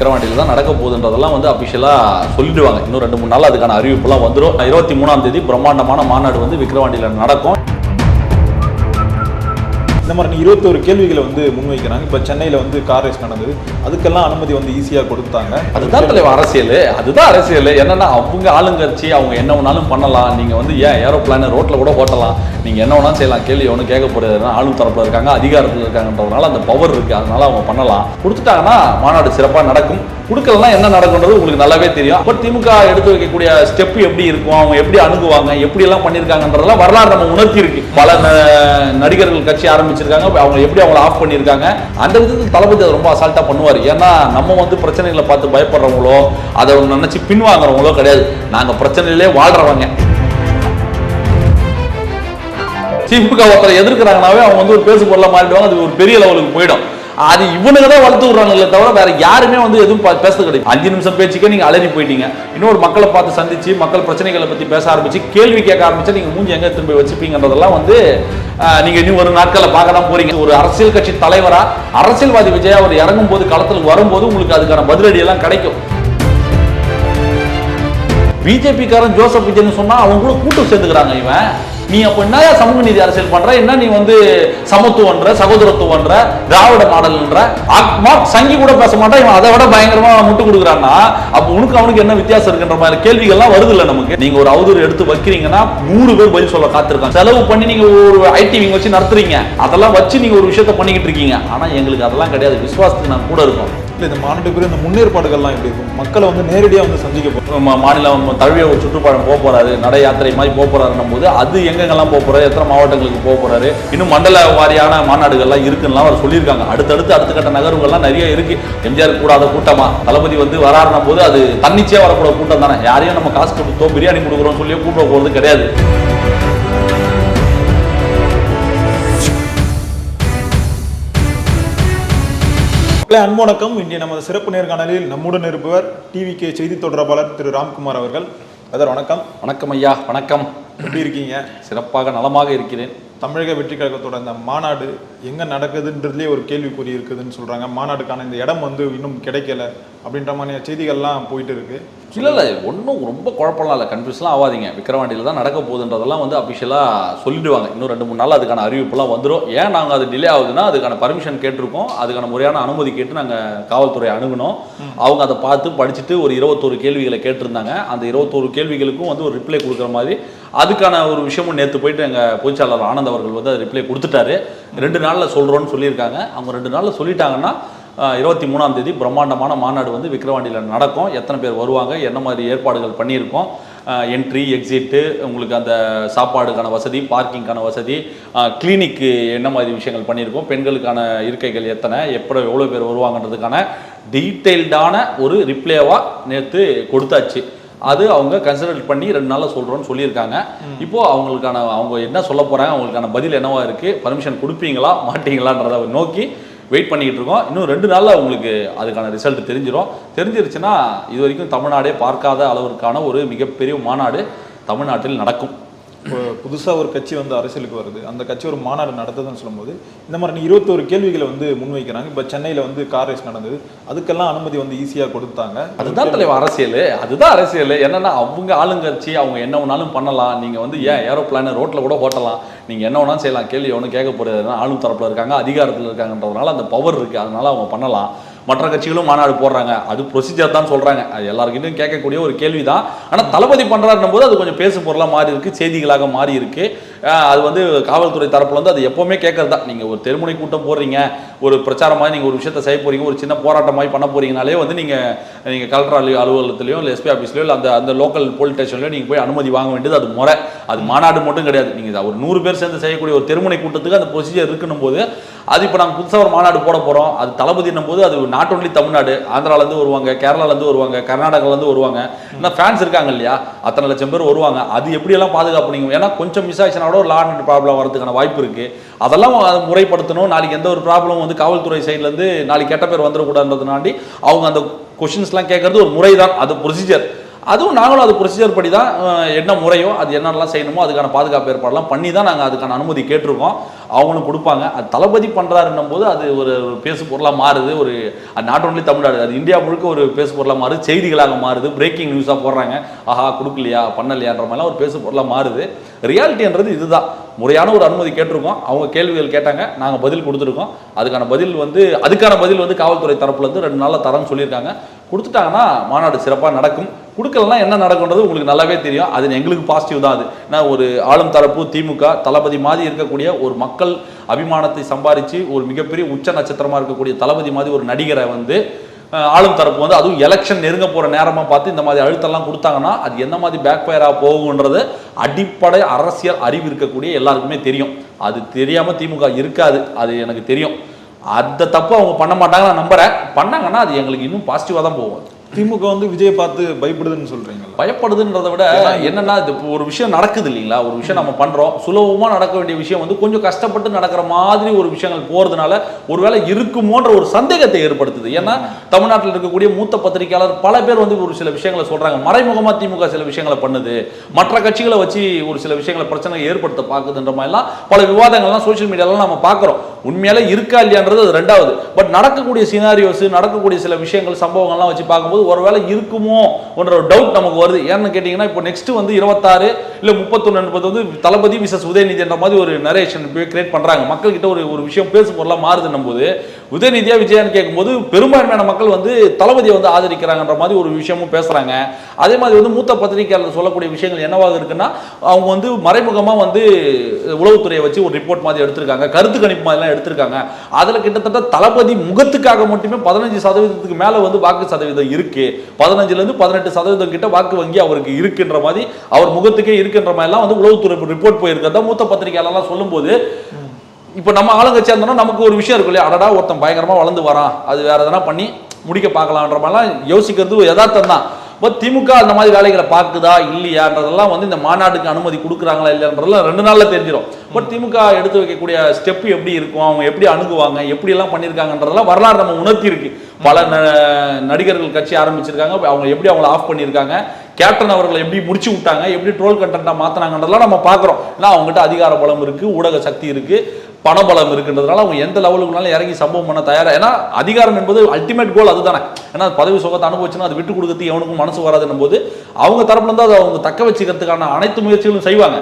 விக்கிரவாண்டியில் தான் நடக்க போகுதுன்றதெல்லாம் வந்து அஃபிஷியலாக சொல்லிடுவாங்க. இன்னும் ரெண்டு மூணு நாள் அதுக்கான அறிவிப்புலாம் வந்துடும் இருபத்தி மூணாம் தேதி பிரம்மாண்டமான மாநாடு வந்து விக்கிரவாண்டியில் நடக்கும். இந்த மாதிரி இருபத்தோரு கேள்விகளை வந்து முன்வைக்கிறாங்க. இப்போ சென்னையில் வந்து கார் ரேஸ் நடந்தது. அதுக்கெல்லாம் அனுமதி வந்து ஈஸியாக கொடுத்தாங்க. அதுதான் தலைவர் அரசியல். அதுதான் அரசியல். என்னன்னா அவங்க ஆளுங்கட்சி அவங்க என்ன வேணாலும் பண்ணலாம். நீங்கள் வந்து ஏன் ஏரோப்ளான ரோட்டில் கூட ஓட்டலாம்? நீங்கள் என்ன வேணாலும் செய்யலாம். கேள்வி ஒன்றும் கேட்க போறது ஆளும் தரப்பில் இருக்காங்க அதிகாரத்தில் இருக்காங்கன்றதுனால அந்த பவர் இருக்குது அதனால அவங்க பண்ணலாம். கொடுத்துட்டாங்கன்னா மாநாடு சிறப்பாக நடக்கும். கொடுக்கலன்னா என்ன நடக்குன்றது உங்களுக்கு நல்லாவே தெரியும். அப்போ திமுக எடுத்து வைக்கக்கூடிய ஸ்டெப் எப்படி இருக்கும்? அவங்க எப்படி அணுகுவாங்க? எப்படி எல்லாம் பண்ணியிருக்காங்கன்றதெல்லாம் வரலாறு நம்ம உணர்த்தி இருக்கு பல நடிகர்கள் கட்சி ஆரம்பிச்சிருக்காங்க. அவங்க எப்படி அவங்கள ஆஃப் பண்ணியிருக்காங்க. அந்த விதத்தில் தளபதி அதை ரொம்ப அசால்ட்டாக பண்ணுவார். ஏன்னா நம்ம வந்து பிரச்சனைகளை பார்த்து பயப்படுறவங்களோ அதை நினச்சி பின்வாங்குறவங்களோ கிடையாது. நாங்கள் பிரச்சனையிலே வாழ்கிறவங்க திமுக ஒருத்தரை எதிர்க்கிறாங்கனாவே அவங்க வந்து ஒரு பேசு பொருளாக மாறிடுவாங்க. அது ஒரு பெரிய லெவலுக்கு போயிடும். அது இவனுங்க தான் வளர்த்து விடுறாங்களே தவிர வேற யாருமே வந்து எதுவும் பா- பேச கிடையாது. அஞ்சு நிமிஷம் பேச்சுக்கே நீங்க அலறி போயிட்டீங்க. இன்னொரு மக்களை பார்த்து சந்திச்சு மக்கள் பிரச்சனைகளை பத்தி பேச ஆரம்பிச்சு கேள்வி கேட்க ஆரம்பிச்சு நீங்க மூஞ்சி எங்க திரும்பி வச்சுப்பீங்கன்றதெல்லாம் வந்து நீங்க இன்னும் ஒரு நாட்களில் பார்க்க தான் போறீங்க. ஒரு அரசியல் கட்சி தலைவரா அரசியல்வாதி விஜய் அவர் இறங்கும் போது களத்தில் வரும்போது உங்களுக்கு அதுக்கான பதிலடி எல்லாம் கிடைக்கும். பிஜேபிக்காரன் ஜோசப் விஜய்னு சொன்னா அவங்க கூட கூட்டம் சேர்ந்துக்கிறாங்க இவன். நீ அப்போ என்ன சமூக நீதி அரசியல் பண்ற? என்ன நீ வந்து சமத்துவன்ற சகோதரத்துவன்ற திராவிட மாடல்ன்ற? ஆத்மா சங்கி கூட பேச மாட்டான் இவன் அதை விட பயங்கரமா முட்டு கொடுக்குறான்னா? அப்ப உனக்கு அவனுக்கு என்ன வித்தியாசம் இருக்குன்ற மாதிரி கேள்விகள்லாம் வருது இல்ல நமக்கு. நீங்க ஒரு அவதூறு எடுத்து வைக்கிறீங்கன்னா நூறு பேர் பதில் சொல்ல காத்திருக்காங்க. செலவு பண்ணி நீங்க ஒரு ஐடி விங் வச்சு நடத்துறீங்க. அதெல்லாம் வச்சு நீங்க ஒரு விஷயத்த பண்ணிக்கிட்டு இருக்கீங்க. ஆனா எங்களுக்கு அதெல்லாம் கிடையாது. விசுவாசத்துக்கு நான் கூட இருக்கோம். இல்லை இந்த மாநாட்டுக்கு இந்த முன்னேற்பாடுகள்லாம் எப்படி இருக்கும்? மக்களை வந்து நேரடியாக வந்து சந்திக்க போகிறோம் மாநிலம் தழுவிய ஒரு சுற்றுப்பாடம் போக போகிறாரு நடை யாத்திரை மாதிரி போக போகிறாருன்னும் போது அது எங்கெங்கெல்லாம் போக போகிறாரு எத்தனை மாவட்டங்களுக்கு போக போறாரு இன்னும் மண்டல வாரியான மாநாடுகள்லாம் இருக்குன்னுலாம் அவர் சொல்லியிருக்காங்க. அடுத்தடுத்து அடுத்த கட்ட நகர்வுகள்லாம் நிறைய இருக்கு. எம்ஜிஆர் கூடாத கூட்டமா தளபதி வந்து வராருன்னும் போது அது தன்னிச்சையாக வரக்கூட கூட்டம் தானே. யாரையும் நம்ம காசு கொடுத்தோம் பிரியாணி கொடுக்குறோம் சொல்லி கூட்டம் போகிறது கிடையாது. மக்களே அன்பு வணக்கம். இன்றைய நமது சிறப்பு நேர்காணலில் நம்முடன் இருப்பவர் டிவிகே செய்தி தொடர்பாளர் திரு ராம்குமார் அவர்கள். அதர் வணக்கம். வணக்கம் ஐயா வணக்கம். எப்படி இருக்கீங்க? சிறப்பாக நலமாக இருக்கிறேன். தமிழக வெற்றி கழகத்தோட இந்த மாநாடு எங்க நடக்குதுன்றதுலேயே ஒரு கேள்விக்குறி இருக்குதுன்னு சொல்றாங்க. மாநாடுக்கான இந்த இடம் வந்து இன்னும் கிடைக்கல அப்படின்ற மாதிரியான செய்திகள்லாம் போயிட்டு இருக்கு. இல்ல இல்ல ஒன்றும் ரொம்ப குழப்பம்லாம் இல்லை. கன்ஃபியூஸ்லாம் ஆகாதீங்க விக்கிரவாண்டியில் தான் நடக்க போகுதுன்றதெல்லாம் வந்து அஃபிஷியலாக சொல்லிடுவாங்க. இன்னும் ரெண்டு மூணு நாள் அதுக்கான அறிவிப்புலாம் வந்துடும் ஏன் நாங்கள் அது டிலே ஆகுதுன்னா அதுக்கான பர்மிஷன் கேட்டிருக்கோம். அதுக்கான முறையான அனுமதி கேட்டு நாங்கள் காவல்துறை அணுகுனோம் அவங்க அதை பார்த்து படிச்சுட்டு ஒரு இருபத்தோரு கேள்விகளை கேட்டிருந்தாங்க. அந்த இருபத்தோரு கேள்விகளுக்கும் வந்து ஒரு ரிப்ளை கொடுக்குற மாதிரி அதுக்கான ஒரு விஷயமும் நேற்று போயிட்டு எங்கள் பொதுச்சாளர் ஆனந்த் அவர்கள் வந்து ரிப்ளை கொடுத்துட்டாரு. ரெண்டு நாளில் சொல்கிறோன்னு சொல்லியிருக்காங்க. அவங்க ரெண்டு நாளில் சொல்லிட்டாங்கன்னா இருபத்தி மூணாம் தேதி பிரம்மாண்டமான மாநாடு வந்து விக்கிரவாண்டியில் நடக்கும். எத்தனை பேர் வருவாங்க? என்ன மாதிரி ஏற்பாடுகள் பண்ணியிருக்கோம்? என்ட்ரி எக்ஸிட்டு உங்களுக்கு அந்த சாப்பாடுக்கான வசதி பார்க்கிங்கான வசதி கிளினிக்கு என்ன மாதிரி விஷயங்கள் பண்ணியிருக்கோம்? பெண்களுக்கான இருக்கைகள் எத்தனை? எப்படி எவ்வளோ பேர் வருவாங்கன்றதுக்கான டீட்டெயில்டான ஒரு ரிப்ளேவாக நேற்று கொடுத்தாச்சு. அது அவங்க கன்சிடர் பண்ணி ரெண்டு நாளில் சொல்கிறோன்னு சொல்லியிருக்காங்க. இப்போ அவங்களுக்கான அவங்க என்ன சொல்ல போகிறாங்க அவங்களுக்கான பதில் என்னவா இருக்குது பர்மிஷன் கொடுப்பீங்களா? மாட்டீங்களான்றதை நோக்கி வெயிட் பண்ணிக்கிட்டு இருக்கோம். இன்னும் ரெண்டு நாளில் உங்களுக்கு அதுக்கான ரிசல்ட் தெரிஞ்சிடும் தெரிஞ்சிருச்சுன்னா இது வரைக்கும் தமிழ்நாடே பார்க்காத அளவிற்கான ஒரு மிகப்பெரிய மாநாடு தமிழ்நாட்டில் நடக்கும். இப்போ புதுசாக ஒரு கட்சி வந்து அரசியலுக்கு வருது. அந்த கட்சி ஒரு மாநாடு நடத்துதுன்னு சொல்லும்போது இந்த மாதிரி இருபத்தோரு கேள்விகளை வந்து முன்வைக்கிறாங்க. இப்போ சென்னையில் வந்து கார் ரேஸ் நடந்தது. அதுக்கெல்லாம் அனுமதி வந்து ஈஸியாக கொடுத்தாங்க. அதுதான் தலைவர் அரசியல். அதுதான் அரசியல். என்னன்னா அவங்க ஆளுங்கட்சி அவங்க என்ன வேணாலும் பண்ணலாம். நீங்கள் வந்து ஏன் ஏரோப்ளானை ரோட்டில் கூட ஓட்டலாம். நீங்கள் என்ன வேணாலும் செய்யலாம். கேள்வி ஒன்றும் கேட்க போகிறது ஆளும் தரப்பில் இருக்காங்க அதிகாரத்தில் இருக்காங்கன்றதுனால அந்த பவர் இருக்குது அதனால அவங்க பண்ணலாம். மற்ற கட்சிகளும் மாநாடு போடுறாங்க. அது ப்ரொசீஜர் தான் சொல்றாங்க. அது எல்லாருக்கிட்டையும் கேட்கக்கூடிய ஒரு கேள்வி தான் ஆனால் தளபதி பண்றாருன்னும் போது அது கொஞ்சம் பேசு பொருளாக மாறி இருக்கு செய்திகளாக மாறி இருக்கு. அது வந்து காவல்துறை தரப்புல வந்து அது எப்பவுமே கேட்கறது தான் நீங்க ஒரு தெருமுனை கூட்டம் போடுறீங்க ஒரு பிரச்சாரமாக நீங்கள் நீங்க ஒரு விஷயத்தை செய்ய போறீங்க ஒரு சின்ன போராட்டம் மாதிரி பண்ண போறீங்கனாலே வந்து நீங்க நீங்க கலெக்டர் அலு அலுவலகத்திலயோ இல்லை எஸ்பி ஆஃபீஸ்லயோ இல்லை அந்த அந்த லோக்கல் போலீஸ் ஸ்டேஷன்லயோ நீங்க போய் அனுமதி வாங்க வேண்டியது அது முறை. அது மாநாடு மட்டும் கிடையாது. நீங்க ஒரு நூறு பேர் சேர்ந்து செய்யக்கூடிய ஒரு தெருமுனை கூட்டத்துக்கு அந்த ப்ரொசீஜர் இருக்குன்னும் போது அது இப்போ நாங்கள் புதுசாக ஒரு மாநாடு போட போகிறோம் அது தளபதினும் போது அது நாட் ஓன்லி தமிழ்நாடு ஆந்திராலேருந்து வருவாங்க கேரளாலேருந்து வருவாங்க கர்நாடகாலேருந்து வருவாங்க. இன்னும் ஃபேன்ஸ் இருக்காங்க இல்லையா? அத்தனை லட்சம் பேர் வருவாங்க. அது எப்படியெல்லாம் பாதுகாப்பு நீங்கள் ஏன்னா கொஞ்சம் மிஸ் ஆயிடுச்சுனா கூட ஒரு லா அண்ட் ப்ராப்ளம் வரதுக்கான வாய்ப்பு இருக்குது அதெல்லாம் அதை முறைப்படுத்தணும். நாளைக்கு எந்த ஒரு ப்ராப்ளமும் வந்து காவல்துறை சைட்லேருந்து நாளைக்கு கெட்ட பேர் வந்துடக்கூடாதுன்றதுனாண்டி அவங்க அந்த கொஷின்ஸ்லாம் கேட்கறது ஒரு முறை தான் அது ப்ரொசீஜர் அதுவும் நாங்களும் அது ப்ரொசீஜர் படி தான் என்ன முறையோ அது என்னென்னலாம் செய்யணுமோ அதுக்கான பாதுகாப்பு ஏற்பாடெல்லாம் பண்ணி தான் நாங்கள் அதுக்கான அனுமதி கேட்டிருக்கோம். அவங்களும் கொடுப்பாங்க. அது தளபதி பண்ணுறாருன்னும் போது அது ஒரு பேசு பொருளாக மாறுது. ஒரு நாட் ஒன்லி தமிழ்நாடு அது இந்தியா முழுக்க ஒரு பேசு பொருளாக மாறுது. செய்திகளாக மாறுது. பிரேக்கிங் நியூஸாக போடுறாங்க. ஆஹா கொடுக்கலையா பண்ணலையான்ற மாதிரிலாம் ஒரு பேசு பொருளாக மாறுது. ரியாலிட்டின்றது இதுதான். முறையான ஒரு அனுமதி கேட்டிருக்கோம். அவங்க கேள்விகள் கேட்டாங்க. நாங்கள் பதில் கொடுத்துருக்கோம். அதுக்கான பதில் வந்து அதுக்கான பதில் வந்து காவல்துறை தரப்புலேருந்து ரெண்டு நாளில் தரேன்னு சொல்லியிருக்காங்க. கொடுத்துட்டாங்கன்னா மாநாடு சிறப்பாக நடக்கும். கொடுக்கலன்னா என்ன நடக்குன்றது உங்களுக்கு நல்லாவே தெரியும். அது எங்களுக்கு பாசிட்டிவ் தான் அது. ஏன்னா ஒரு ஆளும் தரப்பு திமுக தளபதி மாதிரி இருக்கக்கூடிய ஒரு மக்கள் அபிமானத்தை சம்பாரித்து ஒரு மிகப்பெரிய உச்ச நட்சத்திரமாக இருக்கக்கூடிய தளபதி மாதிரி ஒரு நடிகரை வந்து ஆளும் தரப்பு வந்து அதுவும் எலெக்ஷன் நெருங்க போகிற நேரமாக பார்த்து இந்த மாதிரி அழுத்தம்லாம் கொடுத்தாங்கன்னா அது எந்த மாதிரி பேக் ஃபயராக போகுன்றது அடிப்படை அரசியல் அறிவு இருக்கக்கூடிய எல்லாருக்குமே தெரியும். அது தெரியாமல் திமுக இருக்காது. அது எனக்கு தெரியும். அந்த தப்பு அவங்க பண்ண மாட்டாங்க நான் நம்புறேன். பண்ணாங்கன்னா அது எங்களுக்கு இன்னும் பாசிட்டிவாக தான் போகும் திமுக வந்து விஜய் பார்த்து பயப்படுதுன்னு சொல்றீங்களா பயப்படுதுன்றதை விட என்னன்னா இது ஒரு விஷயம் நடக்குது இல்லைங்களா? ஒரு விஷயம் நம்ம பண்றோம். சுலபமா நடக்க வேண்டிய விஷயம் வந்து கொஞ்சம் கஷ்டப்பட்டு நடக்கிற மாதிரி ஒரு விஷயங்கள் போறதுனால ஒருவேளை இருக்குமோன்ற ஒரு சந்தேகத்தை ஏற்படுத்துது. ஏன்னா தமிழ்நாட்டில் இருக்கக்கூடிய மூத்த பத்திரிகையாளர் பல பேர் வந்து ஒரு சில விஷயங்களை சொல்றாங்க. மறைமுகமா திமுக சில விஷயங்களை பண்ணுது. மற்ற கட்சிகளை வச்சு ஒரு சில விஷயங்களை பிரச்சனை ஏற்படுத்த பார்க்குதுன்ற மாதிரிலாம் பல விவாதங்கள்லாம் சோஷியல் மீடியாலாம் நம்ம பார்க்குறோம். உண்மையால இருக்கா இல்லையான்றது அது ரெண்டாவது. பட் நடக்கக்கூடிய சினாரியோஸ் நடக்கக்கூடிய சில விஷயங்கள் சம்பவங்கள்லாம் வச்சு பார்க்கும்போது ஒருவேளை இருக்குமோ என்ற ஒரு டவுட் நமக்கு வருது. ஏன்னு கேட்டிங்கன்னா இப்போ நெக்ஸ்ட் வந்து இருபத்தாறு இல்லை முப்பத்தொன்று முப்பது வந்து தளபதி விசஸ் உதயநிதின்ற மாதிரி ஒரு நரேஷன் கிரியேட் பண்ணுறாங்க மக்கள்கிட்ட ஒரு ஒரு விஷயம் பேசு பொருளாக மாறுதுன்னும் போது உதயநிதியா விஜயான்னு கேட்கும்போது பெரும்பான்மையான மக்கள் வந்து தளபதியை வந்து ஆதரிக்கிறாங்கன்ற மாதிரி ஒரு விஷயமும் பேசுகிறாங்க அதே மாதிரி வந்து மூத்த பத்திரிகையாளர் சொல்லக்கூடிய விஷயங்கள் என்னவாக இருக்குன்னா அவங்க வந்து மறைமுகமாக வந்து உளவுத்துறையை வச்சு ஒரு ரிப்போர்ட் மாதிரி எடுத்திருக்காங்க. கருத்து கணிப்பு மாதிரிலாம் எடுத்திருக்காங்க. அதில் கிட்டத்தட்ட தளபதி முகத்துக்காக மட்டுமே பதினஞ்சு சதவீதத்துக்கு மேலே வந்து வாக்கு சதவீதம் இருக்கு. பதினஞ்சுலேருந்து பதினெட்டு சதவீதம் கிட்ட வாக்கு வங்கி அவருக்கு இருக்குன்ற மாதிரி அவர் முகத்துக்கே இருக்குன்ற மாதிரிலாம் வந்து உளவுத்துறை ரிப்போர்ட் போயிருக்கிறதா மூத்த பத்திரிகையாளர்லாம் சொல்லும்போது இப்போ நம்ம ஆளுங்கட்சியாக இருந்தோம்னா நமக்கு ஒரு விஷயம் இருக்கு இல்லையா? அடடா ஒருத்தன் பயங்கரமாக வளர்ந்து வரான். அது வேற எதனா பண்ணி முடிக்க பார்க்கலான்ற மாதிரிலாம் யோசிக்கிறது யதார்த்தம் தான் இப்போ திமுக அந்த மாதிரி வேலைகளை பார்க்குதா இல்லையான்றதெல்லாம் வந்து இந்த மாநாட்டுக்கு அனுமதி கொடுக்குறாங்களா இல்லைன்றதெல்லாம் ரெண்டு நாளில் தெரிஞ்சிடும் பட் திமுக எடுத்து வைக்கக்கூடிய ஸ்டெப் எப்படி இருக்கும் அவங்க எப்படி அணுகுவாங்க எப்படி எல்லாம் பண்ணியிருக்காங்கன்றதெல்லாம் வரலாறு நம்ம உணர்த்தி இருக்கு பல ந- நடிகர்கள் கட்சி ஆரம்பிச்சிருக்காங்க அவங்க எப்படி அவங்கள ஆஃப் பண்ணியிருக்காங்க கேப்டன் அவர்களை எப்படி முடிச்சு விட்டாங்க எப்படி ட்ரோல் கண்டென்ட்டாக மாற்றினாங்கன்றதெல்லாம் நம்ம பார்க்குறோம். ஏன்னா அவங்ககிட்ட அதிகார பலம் இருக்குது ஊடக சக்தி இருக்குது பணபலம் இருக்குன்றதுனால அவங்க எந்த லெவலுக்குனாலும் இறங்கி சம்பவம் பண்ண தயாரா ஏன்னா அதிகாரம் என்பது அல்டிமேட் கோல் அதுதானே. ஏன்னா பதவி சுகத்தை அனுபவிச்சுன்னா அது விட்டு கொடுக்கறதுக்கு எவனுக்கும் மனசு வராதுன்னும் போது அவங்க தரப்புல இருந்து அதை அவங்க தக்க வச்சுக்கிறதுக்கான அனைத்து முயற்சிகளும் செய்வாங்க.